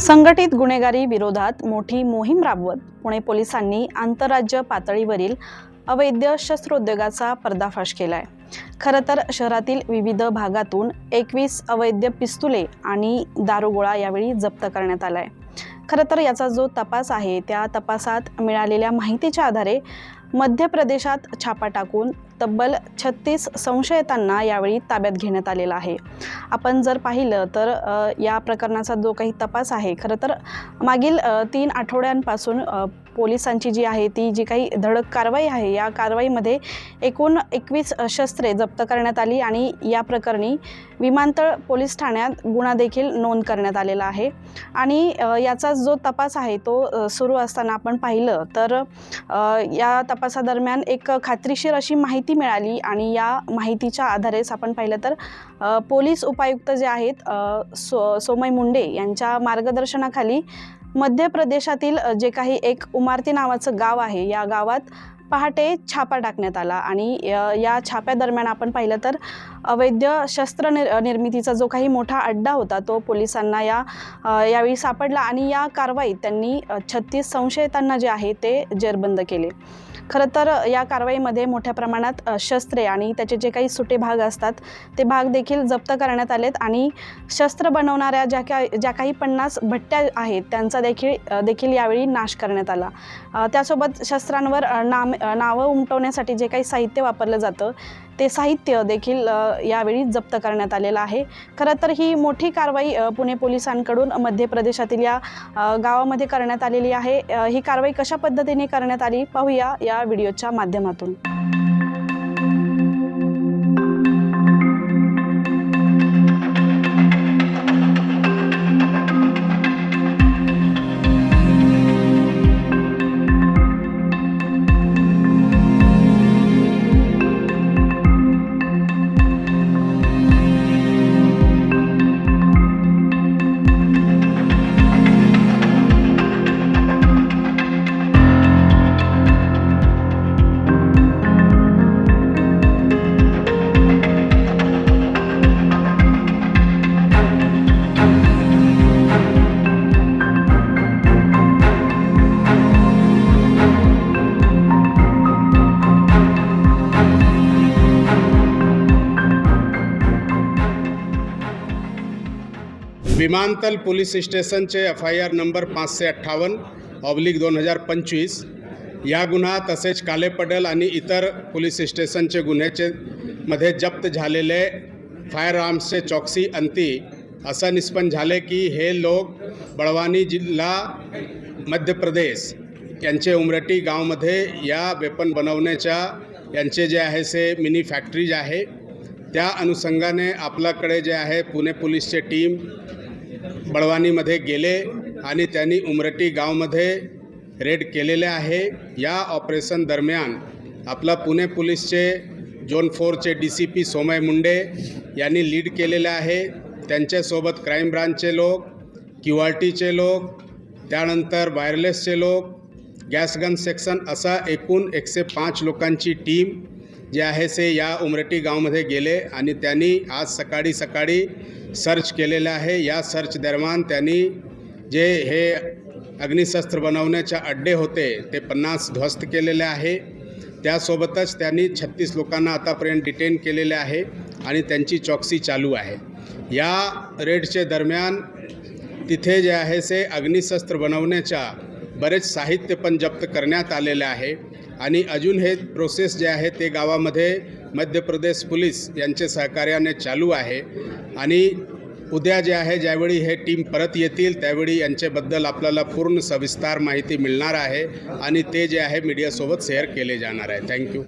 संघटित गुन्हेगारी विरोधात मोठी मोहीम राबवत पुणे पोलिसांनी आंतरराज्य पातळीवरील अवैध शस्त्रोद्योगाचा पर्दाफाश केलाय. खरं तर शहरातील विविध भागातून एकवीस अवैध पिस्तुले आणि दारुगोळा यावेळी जप्त करण्यात आलाय. खरं तर याचा जो तपास आहे त्या तपासात मिळालेल्या माहितीच्या आधारे मध्य प्रदेशात छापा टाकून तब्बल छत्तीस संशयितांना यावेळी ताब्यात घेण्यात आलेला आहे. आपण जर पाहिलं तर या प्रकरणाचा जो काही तपास आहे खरं तर मागील तीन आठवड्यांपासून पोलिसांची जी आहे ती जी काही धडक कारवाई आहे या कारवाईमध्ये एकूण एकवीस शस्त्रे जप्त करण्यात आली आणि या प्रकरणी विमानतळ पोलीस ठाण्यात गुन्हा देखील नोंद करण्यात आलेला आहे. आणि याचा जो तपास आहे तो सुरू असताना आपण पाहिलं तर या तपासादरम्यान एक खात्रीशीर अशी माहिती मिळाली आणि या माहितीच्या आधारेच आपण पाहिलं तर पोलीस उपायुक्त जे आहेत सो सोमय मुंडे यांच्या मार्गदर्शनाखाली मध्य प्रदेशातील जे काही एक उमारती नावाचं गाव आहे या गावात पहाटे छापा टाकण्यात आला आणि या छाप्यादरम्यान आपण पाहिलं तर अवैध शस्त्र निर निर्मितीचा जो काही मोठा अड्डा होता तो पोलिसांना या यावेळी सापडला आणि या कारवाईत त्यांनी छत्तीस संशयितांना जे आहे ते जेरबंद केले. खरं तर या कारवाईमध्ये मोठ्या प्रमाणात शस्त्रे आणि त्याचे जे काही सुटे भाग असतात ते भाग देखील जप्त करण्यात आलेत आणि शस्त्र बनवणाऱ्या ज्या काही ज्या काही पन्नास भट्ट्या आहेत त्यांचा देखील देखील यावेळी नाश करण्यात आला. त्यासोबत शस्त्रांवर नाम नावं उमटवण्यासाठी जे काही साहित्य वापरलं जातं ते साहित्य देखील यावेळी जप्त करण्यात आलेलं आहे. खरं तर ही मोठी कारवाई पुणे पोलिसांकडून मध्य प्रदेशातील या गावामध्ये करण्यात आलेली आहे. ही कारवाई कशा पद्धतीने करण्यात आली पाहूया या व्हिडिओच्या माध्यमातून. विमानतल पोलीस स्टेशनचे एफ आय आर नंबर पाचशे अठ्ठावन्न ऑब्लिक दोन हजार पंचवीस या गुन्हा तसेच कालेपडल आणि इतर पोलीस स्टेशनचे गुन्ह्याचे मध्ये जप्त झालेले फायर आर्म्सचे चौकसी अंती असं निष्पन्न झाले की हे लोक बळवानी जिल्हा मध्य प्रदेश यांचे उमरटी गावमध्ये या वेपन बनवण्याच्या यांचे जे आहे से मिनी फॅक्टरीज आहे त्या अनुषंगाने आपल्याकडे जे आहे पुणे पोलीसचे टीम बळवानीमध्ये गेले आणि त्यांनी उमरटी गावमध्ये रेड केलेले आहे. या ऑपरेशन दरम्यान आपला पुणे पोलीसचे zone फोरचे D C P Somay Munde यांनी लीड केलेले आहे. त्यांच्यासोबत क्राईम ब्रांचचे लोक क्यू आर टीचे लोक त्यानंतर वायरलेसचे लोक गॅस गन सेक्शन असा एकूण एकशे पाच लोकांची टीम जे आहे से या उमरटी गावमध्ये गेले आणि त्यांनी आज सकाळी सकाळी सर्च केलेलं आहे. या सर्च दरम्यान त्यांनी जे हे अग्निशस्त्र बनवण्याचे अड्डे होते ते पन्नास ध्वस्त केलेले आहे. त्यासोबतच त्यांनी छत्तीस लोकांना आतापर्यंत डिटेन केलेले आहे आणि त्यांची चौकसी चालू आहे. या रेडचे दरम्यान तिथे जे आहे से अग्निशस्त्र बनवण्याच्या बरेच साहित्य पण जप्त करण्यात आलेले आहे. आणि अजून हे प्रोसेस जे आहे ते गावामध्ये मध्य प्रदेश पोलीस यांचे सहकार्याने चालू आहे. आणि उद्या जे आहे ज्यावेळी हे टीम परत येतील त्यावेळी यांच्याबद्दल आपल्याला पूर्ण सविस्तार माहिती मिळणार आहे. आणि ते जे आहे मीडियासोबत शेअर केले जाणार आहे. थँक्यू